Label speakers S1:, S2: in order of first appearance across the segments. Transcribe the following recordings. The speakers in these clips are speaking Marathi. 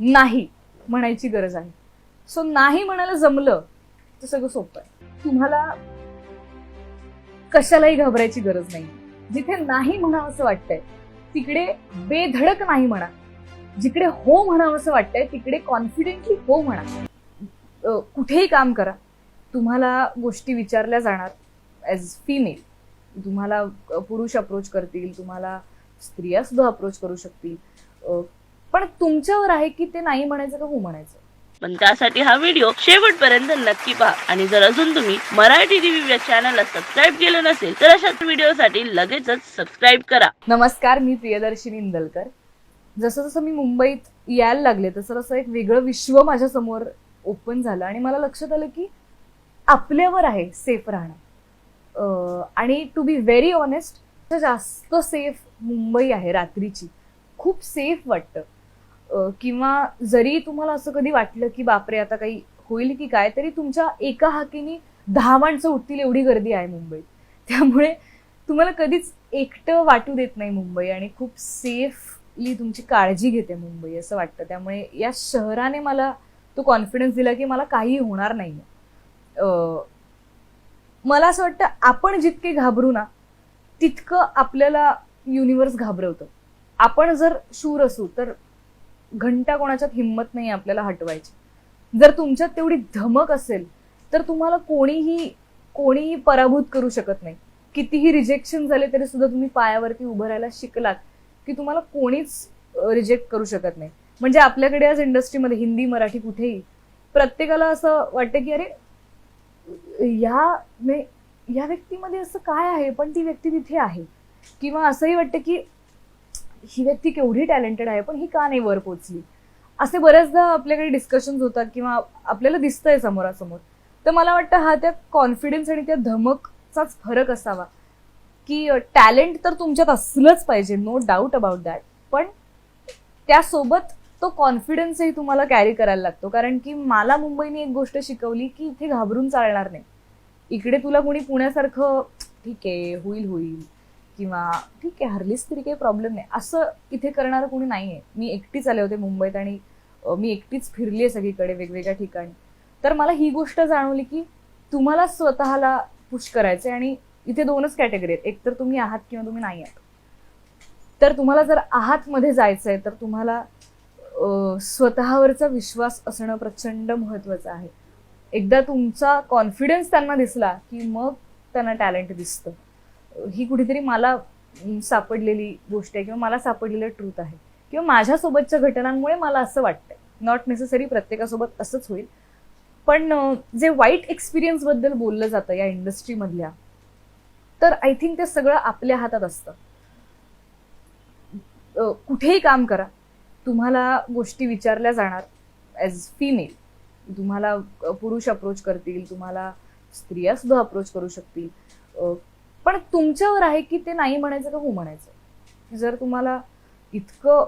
S1: नाही म्हणायची गरज आहे. सो नाही म्हणायला जमलं तर सगळं सोपं आहे. तुम्हाला कशालाही घाबरायची गरज नाही. जिथे नाही म्हणावं असं वाटतंय तिकडे बेधडक नाही म्हणा. जिकडे हो म्हणावं असं वाटतंय तिकडे कॉन्फिडेंटली हो म्हणा. कुठेही काम करा. तुम्हाला गोष्टी विचारल्या जाणार ॲज फिमेल तुम्हाला पुरुष अप्रोच करतील तुम्हाला स्त्रिया सुद्धा अप्रोच करू शकतील. पण तुमच्यावर आहे की ते नाही म्हणायचं का हो म्हणायचं?
S2: पण त्यासाठी हा व्हिडिओ शेवटपर्यंत नक्की पहा. आणि जर अजून तुम्ही मराठी टीव्ही या चॅनलला सबस्क्राईब केलं नसेल तर अशाच व्हिडिओसाठी लगेचच सबस्क्राईब करा.
S1: नमस्कार मी प्रियदर्शिनी इंदलकर जसं जसं मी मुंबईत यायला लागले तसं तसं एक वेगळं विश्व माझ्यासमोर ओपन झालं. आणि मला लक्षात आलं की आपल्यावर आहे सेफ राहणं. आणि टू बी व्हेरी ऑनेस्ट जास्त सेफ मुंबई आहे रात्रीची. खूप सेफ वाटतं. किंवा जरी तुम्हाला असं कधी वाटलं की बापरे आता काही होईल की काय तरी तुमच्या एका हाकेने दहा माणसं उठतील एवढी गर्दी आहे मुंबईत. त्यामुळे तुम्हाला कधीच एकटं वाटू देत नाही मुंबई आणि खूप सेफली तुमची काळजी घेते मुंबई असं वाटतं. त्यामुळे या शहराने मला तो कॉन्फिडन्स दिला की मला काही होणार नाही मला असं वाटतं आपण जितके घाबरू ना तितकं आपल्याला युनिवर्स घाबरवतं. आपण जर शूर असू तर घंटा कोणाच्यात हिंमत नाही आपल्याला हटवायची. जर तुमच्यात तेवढी धमक असेल तर तुम्हाला कोणीही कोणीही पराभूत करू शकत नाही. कितीही रिजेक्शन झाले तरी सुद्धा तुम्ही पायावरती उभं राहायला शिकलात की तुम्हाला कोणीच रिजेक्ट करू शकत नाही. म्हणजे आपल्याकडे आज इंडस्ट्रीमध्ये हिंदी मराठी कुठेही प्रत्येकाला असं वाटतं की अरे या मे- या व्यक्तीमध्ये असं काय आहे? पण ती व्यक्ती तिथे आहे. किंवा असंही वाटतं की ही व्यक्ती केवढी टॅलेंटेड आहे पण ही का नाही वर पोचली असे बऱ्याचदा आपल्याकडे डिस्कशन्स होतात किंवा आपल्याला दिसतंय समोरासमोर. तर मला वाटतं हा त्या कॉन्फिडन्स आणि त्या धमकचाच फरक असावा. की टॅलेंट तर तुमच्यात असलंच पाहिजे नो डाऊट अबाउट दॅट पण त्यासोबत तो कॉन्फिडन्सही तुम्हाला कॅरी करायला लागतो. कारण की मला मुंबईने एक गोष्ट शिकवली की इथे घाबरून चालणार नाही. इकडे तुला कोणी पुण्यासारखं ठीक आहे होईल होईल. किंवा ठीक आहे हरलीच तरी काही प्रॉब्लेम नाही. असं इथे करणारं कोणी नाही आहे मी एकटीच आले होते मुंबईत आणि मी एकटीच फिरली आहे सगळीकडे वेगवेगळ्या ठिकाणी. तर मला ही गोष्ट जाणवली की तुम्हाला स्वतःला पुश करायचं आणि इथे दोनच कॅटेगरी आहेत. एकतर तुम्ही आहात किंवा तुम्ही नाही आहात. तर तुम्हाला जर आहात मध्ये जायचं आहे तर तुम्हाला स्वतःवरचा विश्वास असणं प्रचंड महत्वाचं आहे. एकदा तुमचा कॉन्फिडन्स त्यांना दिसला की मग त्यांना टॅलेंट दिसतं. ही कुठेतरी मला सापडलेली गोष्ट आहे किंवा मला सापडलेलं ट्रूथ आहे. किंवा माझ्यासोबतच्या घटनांमुळे मला असं वाटतंय. नॉट नेसेसरी प्रत्येकासोबत असंच होईल. पण जे वाईट एक्सपिरियन्सबद्दल बोललं जातं या इंडस्ट्रीमधल्या तर आय थिंक ते सगळं आपल्या हातात असतं. कुठेही काम करा. तुम्हाला गोष्टी विचारल्या जाणार ॲज फिमेल तुम्हाला पुरुष अप्रोच करतील तुम्हाला स्त्रिया सुद्धा अप्रोच करू शकतील. पण तुमच्यावर आहे की ते नाही म्हणायचं का हो म्हणायचं? जर तुम्हाला इतकं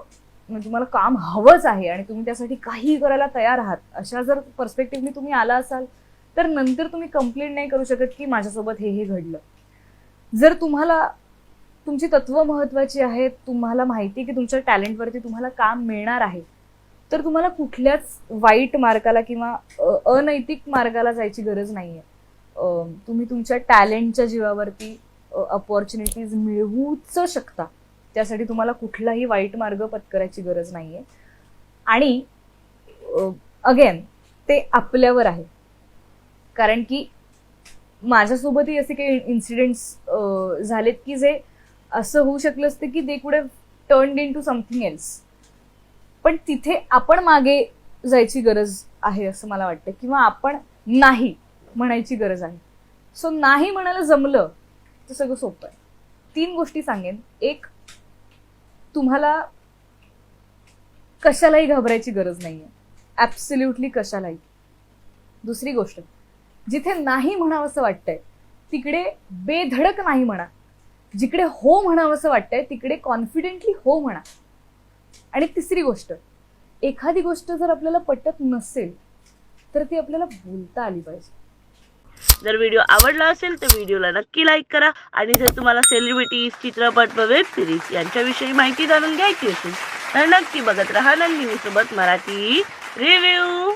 S1: म्हणजे तुम्हाला काम हवंच आहे आणि तुम्ही त्यासाठी काहीही करायला तयार आहात अशा जर पर्स्पेक्टिव्हनी तुम्ही आला असाल तर नंतर तुम्ही कंप्लेंट नाही करू शकत की माझ्यासोबत हे हे घडलं. जर तुम्हाला तुमची तत्व महत्वाची आहेत तुम्हाला माहिती की तुमच्या टॅलेंटवरती तुम्हाला काम मिळणार आहे तर तुम्हाला कुठल्याच वाईट मार्गाला किंवा अनैतिक मार्गाला जायची गरज नाही आहे तुम्ही तुमच्या टॅलेंटच्या जीवावरती अपॉर्च्युनिटीज मिळवूच शकता त्यासाठी तुम्हाला कुठलाही वाईट मार्ग पत्करायची गरज नाहीये. आणि अगेन ते आपल्यावर आहे. कारण की माझ्यासोबतही असे काही इन्सिडेंट्स झालेत की जे असं होऊ शकलं असतं की they could have turn into something else पण तिथे आपण मागे जायची गरज आहे असं मला वाटतं. किंवा आपण नाही म्हणायची गरज आहे. सो नाही म्हणायला जमलं ते सगळं सोपं आहे. तीन गोष्टी सांगेन. एक तुम्हाला कशालाही घाबरायची गरज नाहीये. ॲब्सल्युटली कशालाही. दुसरी गोष्ट जिथे नाही म्हणावंसं वाटतंय तिकडे बेधडक नाही म्हणा. जिकडे हो म्हणावंसं वाटतंय तिकडे कॉन्फिडेंटली हो म्हणा. आणि तिसरी गोष्ट एखादी गोष्ट जर आपल्याला पटत नसेल तर ती आपल्याला बोलता आली पाहिजे.
S2: जर व्हिडिओ आवडला असेल तर व्हिडिओला नक्की लाईक करा. आणि जर तुम्हाला सेलिब्रिटीज चित्रपट व वेब सिरीज यांच्याविषयी माहिती जाणून घ्यायची असेल तर नक्की बघत राहा नंदिनी सोबत मराठी रिव्ह्यू